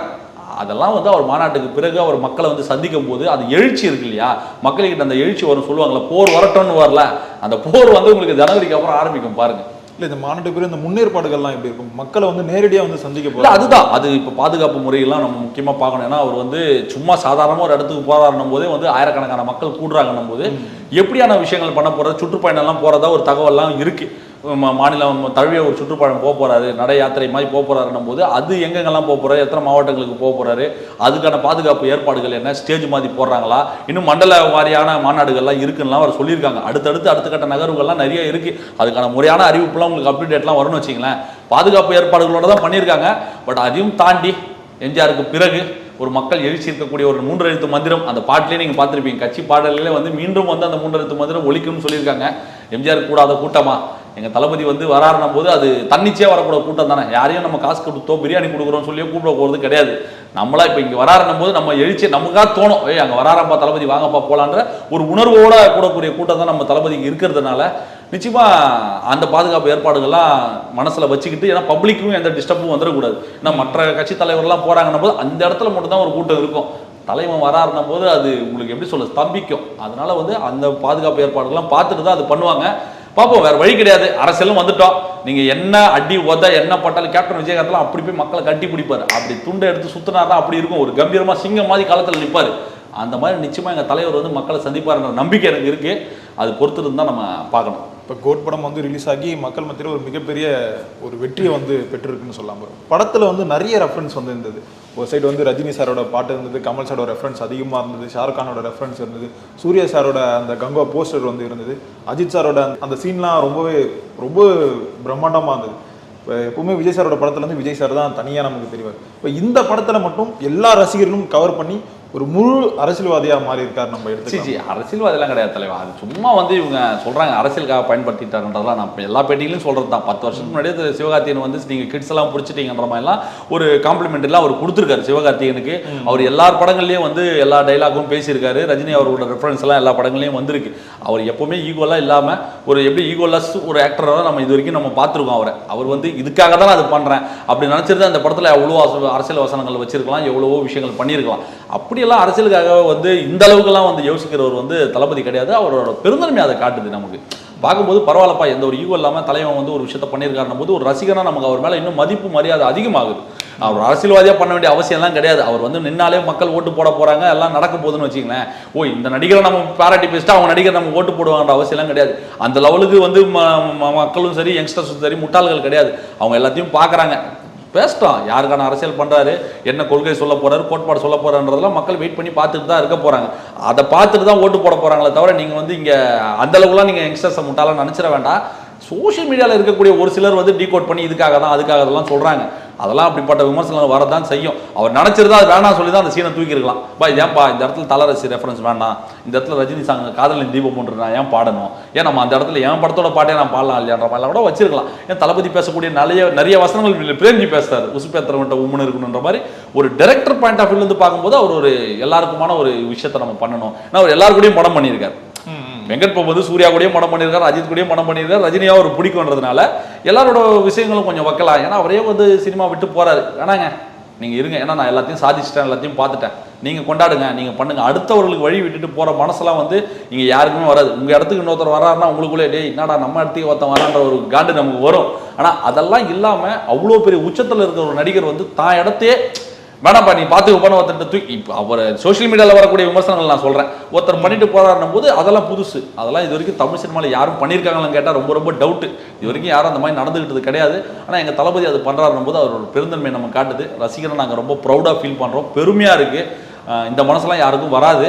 அதெல்லாம் வந்து அவர் மாநாட்டுக்கு பிறகு அவர் மக்களை வந்து சந்திக்கும் போது அது எழுச்சி இருக்கு இல்லையா? மக்கள்கிட்ட அந்த எழுச்சி வரும் சொல்லுவாங்கல்ல போர் வரட்டும்னு வரல அந்த போர் வந்து உங்களுக்கு ஜனவரிக்கு அப்புறம் ஆரம்பிக்கும் பாருங்க. இல்ல இந்த மாநாட்டுக்கு பிறகு இந்த முன்னேற்பாடுகள்லாம் எப்படி இருக்கும்? மக்களை வந்து நேரடியா வந்து சந்திக்க போறாங்க. அதுதான். அது இப்போ பாதுகாப்பு முறையெல்லாம் நம்ம முக்கியமா பார்க்கணும். ஏன்னா அவர் வந்து சும்மா சாதாரணமா ஒரு இடத்துக்கு போறாருன்னும் போதே வந்து ஆயிரக்கணக்கான மக்கள் கூடுறாங்கன்னும் போது எப்படியான விஷயங்கள் பண்ண போறது சுற்றுப்பயணம் எல்லாம் போறதா ஒரு தகவல்லாம் இருக்கு. ம- மாநிலம் தழுவிய ஒரு சுற்றுப்பயணம் போக போறாரு நடை யாத்திரை மாதிரி போக போறாருன்னும் போது அது எங்கெங்கெல்லாம் போக போறாரு எத்தனை மாவட்டங்களுக்கு போக போறாரு அதுக்கான பாதுகாப்பு ஏற்பாடுகள் என்ன ஸ்டேஜ் மாதிரி போடுறாங்களா இன்னும் மண்டல வாரியான மாநாடுகள்லாம் இருக்குன்னா அவர் சொல்லியிருக்காங்க. அடுத்தடுத்து அடுத்த கட்ட நகர்வுகள்லாம் நிறைய இருக்கு. அதுக்கான முறையான அறிவிப்புலாம் உங்களுக்கு அப்டேட்லாம் வரும்னு வச்சிங்களேன் பாதுகாப்பு ஏற்பாடுகளோட தான் பண்ணியிருக்காங்க. பட் அதையும் தாண்டி எம்ஜிஆருக்கு பிறகு ஒரு மக்கள் எழுச்சி இருக்கக்கூடிய ஒரு மூன்று எழுத்து மந்திரம் அந்த பாட்டிலே நீங்கள் பார்த்துருப்பீங்க. கட்சி பாடலிலே வந்து மீண்டும் வந்து அந்த மூன்று எழுத்து மந்திரம் ஒழிக்கும்னு சொல்லியிருக்காங்க. எம்ஜிஆர் கூடாத கூட்டமாக எங்கள் தளபதி வந்து வராருன போது அது தன்னிச்சே வரக்கூட கூட்டம் தானே. யாரையும் நம்ம காசு கொடுத்தோ பிரியாணி கொடுக்குறோம் சொல்லியோ கூப்பிட போகிறது கிடையாது. நம்மளா இப்போ இங்கே வராருன போது நம்ம எழுச்சி நமக்காக தோணும் ஏய் அங்கே வராரப்பா தளபதி வாங்கப்பா போலான்ற ஒரு உணர்வோட கூடக்கூடிய கூட்டம் தான் நம்ம தளபதிக்கு இருக்கிறதுனால நிச்சயமாக அந்த பாதுகாப்பு ஏற்பாடுகள்லாம் மனசில் வச்சுக்கிட்டு ஏன்னா பப்ளிக்கும் எந்த டிஸ்டர்பும் வந்துடக்கூடாது. ஏன்னா மற்ற கட்சி தலைவர்லாம் போகிறாங்கன்னும் போது அந்த இடத்துல மட்டும்தான் ஒரு கூட்டம் இருக்கும். தலைவன் வராருன்னும் போது அது உங்களுக்கு எப்படி சொல்ல ஸ்தம்பிக்கும். அதனால வந்து அந்த பாதுகாப்பு ஏற்பாடுகள்லாம் பார்த்துட்டு தான் அது பண்ணுவாங்க. பார்ப்போம் வேற வழி கிடையாது. அரசியலும் வந்துட்டோம். நீங்க என்ன அடி உத என்ன பட்டாலும் கேப்டன் விஜயகாந்த்லாம் அப்படி போய் மக்களை கட்டி பிடிப்பாரு. அப்படி துண்டை எடுத்து சுத்தினார்னா அப்படி இருக்கும். ஒரு கம்பீரமா சிங்கம் மாதிரி காலத்தில் நிற்பாரு அந்த மாதிரி நிச்சயமா எங்க தலைவர் வந்து மக்களை சந்திப்பாருன்ற நம்பிக்கை எனக்கு இருக்கு. அது பொறுத்து தான் நம்ம பார்க்கணும். இப்போ கோட் படம் வந்து ரிலீஸ் ஆகி மக்கள் மத்தியில் ஒரு மிகப்பெரிய ஒரு வெற்றியை வந்து பெற்றிருக்குன்னு சொல்லாமல் படத்தில் வந்து நிறைய ரெஃபரன்ஸ் வந்து இருந்தது. ஒரு சைடு வந்து ரஜினி சாரோட பாட்டு இருந்தது கமல் சாரோட ரெஃபரன்ஸ் அதிகமாக இருந்தது ஷாருக் கானோட ரெஃபரன்ஸ் இருந்தது சூர்யா சாரோட அந்த கங்கா போஸ்டர் வந்து இருந்தது அஜித் சாரோட அந்த சீன்லாம் ரொம்பவே ரொம்ப பிரம்மாண்டமாக இருந்தது. இப்போ எப்பவுமே விஜய் சாரோட படத்துல வந்து விஜய் சார் தான் தனியாக நமக்கு தெரிவார். இப்போ இந்த படத்தில் மட்டும் எல்லா ரசிகர்களும் கவர் பண்ணி ஒரு முழு அரசியல்வாதியாக மாறி இருக்கார் நம்ம எடுத்து அரசியல்வாதிலாம் கிடையாது தலைவா. அது சும்மா வந்து இவங்க சொல்றாங்க அரசியலுக்காக பயன்படுத்திட்டாருன்றதெல்லாம் நான் எல்லா பேட்டியிலும் சொல்றது தான் பத்து வருஷத்துக்கு முன்னாடியே திரு சிவகார்த்திகேயன் வந்து நீங்க கிட்ஸ் எல்லாம் பிடிச்சிட்டீங்கன்ற மாதிரிலாம் ஒரு காம்ப்ளிமெண்ட்லாம் அவர் கொடுத்துருக்காரு சிவகார்த்திகேயனுக்கு. அவர் எல்லார் படங்கள்லயும் வந்து எல்லா டைலாகும் பேசியிருக்காரு. ரஜினி அவரோட ரெஃபரன்ஸ் எல்லாம் எல்லா படங்கள்லயும் வந்திருக்கு. அவர் எப்பவுமே ஈகோலாம் இல்லாம ஒரு எப்படி ஈகோலஸ் ஒரு ஆக்டராக நம்ம இது வரைக்கும் நம்ம பார்த்துருக்கோம் அவரை. அவர் வந்து இதுக்காக தான் அது பண்றேன். அப்படி நினைச்சிருந்தா அந்த படத்துல எவ்வளோ அரசியல் வசனங்கள் வச்சிருக்கலாம் எவ்வளவோ விஷயங்கள் பண்ணியிருக்கலாம். அப்படியெல்லாம் அரசியலுக்காக வந்து இந்த அளவுக்குலாம் வந்து யோசிக்கிறவர் வந்து தளபதி கிடையாது. அவரோட பெருந்தன்மை அதை காட்டுது நமக்கு. பார்க்கும்போது பரவாயில்லப்பா எந்த ஒரு ஈகோ இல்லாமல் தலைவன் வந்து ஒரு விஷயத்த பண்ணியிருக்காருன்னும் போது ஒரு ரசிகனாக நமக்கு அவர் மேலே இன்னும் மதிப்பு மரியாதை அதிகமாகுது. அவர் அரசியல்வாதியாக பண்ண வேண்டிய அவசியம்லாம் கிடையாது. அவர் வந்து நின்னாலே மக்கள் ஓட்டு போட போகிறாங்க எல்லாம் நடக்க போகுதுன்னு வச்சுக்கங்களேன். ஓ இந்த நடிகரை நம்ம பாராட்டி பேசிட்டு அவங்க நடிகர் நம்ம ஓட்டு போடுவாங்கன்ற அவசியம்லாம் கிடையாது. அந்த லெவலுக்கு வந்து ம- மக்களும் சரி யங்ஸ்டர்ஸும் சரி முட்டாள்கள் கிடையாது. அவங்க எல்லாத்தையும் பார்க்குறாங்க. பேசிட்டோம் யாருக்கான அரசியல் பண்ணுறாரு என்ன கொள்கை சொல்ல போகிறாரு கோட்பாடு சொல்ல போறான்றதெல்லாம் மக்கள் வெயிட் பண்ணி பார்த்துட்டு தான் இருக்க போகிறாங்க அதை பார்த்துட்டு தான் ஓட்டு போட போகிறாங்களே தவிர நீங்கள் வந்து இங்கே அந்த நீங்கள் யங்ஸ்டர்ஸை முட்டாலாம் நினச்சிட வேண்டாம். சோஷியல் மீடியாவில் இருக்கக்கூடிய ஒரு சிலர் வந்து டீகோட் பண்ணி இதுக்காக தான் அதுக்காக அதெல்லாம் சொல்கிறாங்க அதெல்லாம் அப்படிப்பட்ட விமர்சனம் வரதான் செய்யும். அவர் நினச்சிருந்தா அது வேணாம் சொல்லி தான் அந்த சீனை தூக்கியிருக்கலாம். பா ஏன்பா இந்த இடத்துல தலரசி ரெஃபரன்ஸ் வேணாம். இந்த இடத்துல ரஜினி சாங் காதலின் தீபம் ஒன்று நான் ஏன் பாடணும்? ஏன் நம்ம அந்த இடத்துல என் படத்தோட பாட்டே நான் பாடலாம் இல்லையான்ற மாதிரிலாம் கூட வச்சிருக்கலாம். ஏன் தளபதி பேசக்கூடிய நிறைய நிறைய வசனங்கள் பிரேம்ஜி பேசுறாரு. உசுப்பேத்திரவன்ட்ட உம்முன்னு இருக்கணுன்ற மாதிரி ஒரு டைரக்டர் பாயிண்ட் ஆஃப் வியூலேருந்து பார்க்கும்போது அவர் ஒரு எல்லாருக்குமான ஒரு விஷயத்தை நம்ம பண்ணணும். ஏன்னா அவர் எல்லாருக்கூடையும் படம் பண்ணியிருக்காரு. வெங்கட் பிரபு வந்து சூர்யா கூடயும் படம் பண்ணியிருக்காரு அஜித் கூடயும் படம் பண்ணியிருக்காரு ரஜினியா ஒரு பிடிக்கும்ன்றதுனால எல்லாரோட விஷயங்களும் கொஞ்சம் வைக்கலாம். ஏன்னா அவரே வந்து சினிமா விட்டு போறாரு. வேணாங்க நீங்கள் இருங்க. ஏன்னா நான் எல்லாத்தையும் சாதிச்சிட்டேன் எல்லாத்தையும் பார்த்துட்டேன். நீங்கள் கொண்டாடுங்க நீங்கள் பண்ணுங்கள் அடுத்தவர்களுக்கு வழி விட்டுட்டு போகிற மனசெல்லாம் வந்து இங்கே யாருக்குமே வராது. உங்கள் இடத்துக்கு இன்னொருத்தர் வராருன்னா உங்களுக்குள்ளே டேய் என்னடா நம்ம இடத்துக்கு ஒருத்தன் வரான்ற ஒரு காண்டு நமக்கு வரும். ஆனால் அதெல்லாம் இல்லாமல் அவ்வளோ பெரிய உச்சத்தில் இருக்கிற ஒரு நடிகர் வந்து தான் இடத்தையே வேணாம்ப்பா நீ பார்த்து பண்ண ஒருத்தர் தூக்கி இப்போ அவர் சோஷியல் மீடியாவில் வரக்கூடிய விமர்சனங்கள் நான் சொல்கிறேன் ஒருத்தர் பண்ணிட்டு போறாருன்னும் போது அதெல்லாம் புதுசு. அதெல்லாம் இது வரைக்கும் தமிழ் சினிமாவில் யாரும் பண்ணியிருக்காங்களான்னு கேட்டால் ரொம்ப ரொம்ப டவுட்டு இது வரைக்கும் யாரும் அந்த மாதிரி நடந்துக்கிட்டது கிடையாது. ஆனால் எங்கள் தளபதி அது பண்ணுறாருன்னும் போது அவரோட பெருந்தன்மை நம்ம காட்டுது. ரசிகரை நாங்கள் ரொம்ப ப்ரௌடாக ஃபீல் பண்ணுறோம் பெருமையாக இருக்குது இந்த மனசெல்லாம் யாருக்கும் வராது.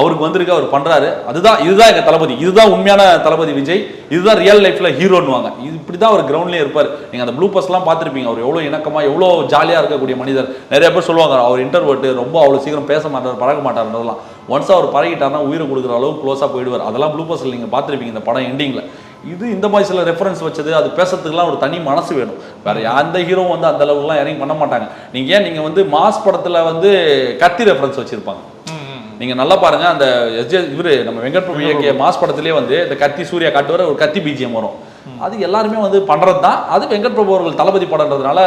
அவருக்கு வந்திருக்கு அவர் பண்ணுறாரு அதுதான் இதுதான் எங்கள் தளபதி. இதுதான் உண்மையான தளபதி விஜய். இதுதான் ரியல் லைஃப்பில் ஹீரோன்னுவாங்க இது இப்படி தான் அவர் கிரவுண்ட்லேயே இருப்பார். நீங்கள் அந்த ப்ளூ பஸ்லாம் பார்த்துருப்பீங்க. அவர் எவ்வளோ இணக்கமாக எவ்வளோ ஜாலியாக இருக்கக்கூடிய மனிதர். நிறைய பேர் சொல்லுவாங்க அவர் இன்டர்வர்ட்டு ரொம்ப அவ்வளோ சீக்கிரம் பேச மாட்டார் பழக மாட்டார்ன்றதெல்லாம். ஒன்ஸ் அவர் பழகிட்டாருன்னா உயிரை கொடுக்குற அளவுக்கு க்ளோஸாக போயிடுவார். அதெல்லாம் ப்ளூ பஸ்ஸில் நீங்கள் பார்த்துருப்பீங்க இந்த படம் எண்டிங்கில் இது இந்த மாதிரி சில ரெஃபரன்ஸ் வச்சது அது பேசுறதுக்குலாம் ஒரு தனி மனசு வேணும். வேற எந்த ஹீரோ வந்து அந்த அளவுக்குலாம் இறங்கி பண்ண மாட்டாங்க. நீங்க ஏன் நீங்க வந்து மாஸ் படத்துல வந்து கத்தி ரெஃபரன்ஸ் வச்சிருப்பாங்க. நீங்க நல்லா பாருங்க அந்த எஸ்ஜே இவரு நம்ம வெங்கட் பிரபு இயக்கிய மாஸ் படத்திலே வந்து இந்த கத்தி சூர்யா காட்டுவர ஒரு கத்தி பிஜிஎம் வரும். அது எல்லாருமே வந்து பண்றது தான். அது வெங்கட் பிரபு அவர்கள் தளபதி படம்ன்றதுனால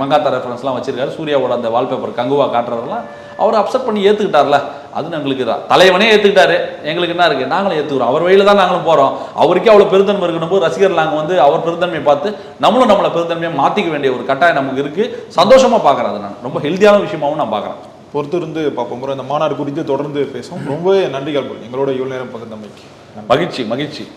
மங்காத்தா ரெஃபரன்ஸ்லாம் வச்சிருக்காரு. சூர்யாவோட அந்த வால்பேப்பர் கங்குவா காட்டுறதெல்லாம் அவர் அப்செட் பண்ணி ஏத்துக்கிட்டார்ல. அது எங்களுக்கு தான். தலைவனே ஏத்துக்கிட்டாரு. எங்களுக்கு என்ன இருக்கு? நாங்களும் ஏத்துக்கிறோம். அவர் வழியில தான் நாங்களும் போறோம். அவருக்கே அவ்வளவு பெருந்தன்மை இருக்கணும் போது ரசிகர் நாங்க வந்து அவர் பெருந்தன்மையை பார்த்து நம்மளும் நம்மளை பெருந்தன்மையை மாத்திக்க வேண்டிய ஒரு கட்டாயம் நமக்கு இருக்கு. சந்தோஷமா பாக்குறேன் அதை நான். ரொம்ப ஹெல்த்தியான விஷயமாவும் நான் பாக்குறேன் பொறுத்து இருந்து பார்ப்போம் இந்த மாநாடு குறித்து தொடர்ந்து பேசுவோம். ரொம்பவே நன்றிகள். எங்களோட இவ்வளவு நேரம் பகிர்ந்தமைக்கு. மகிழ்ச்சி மகிழ்ச்சி.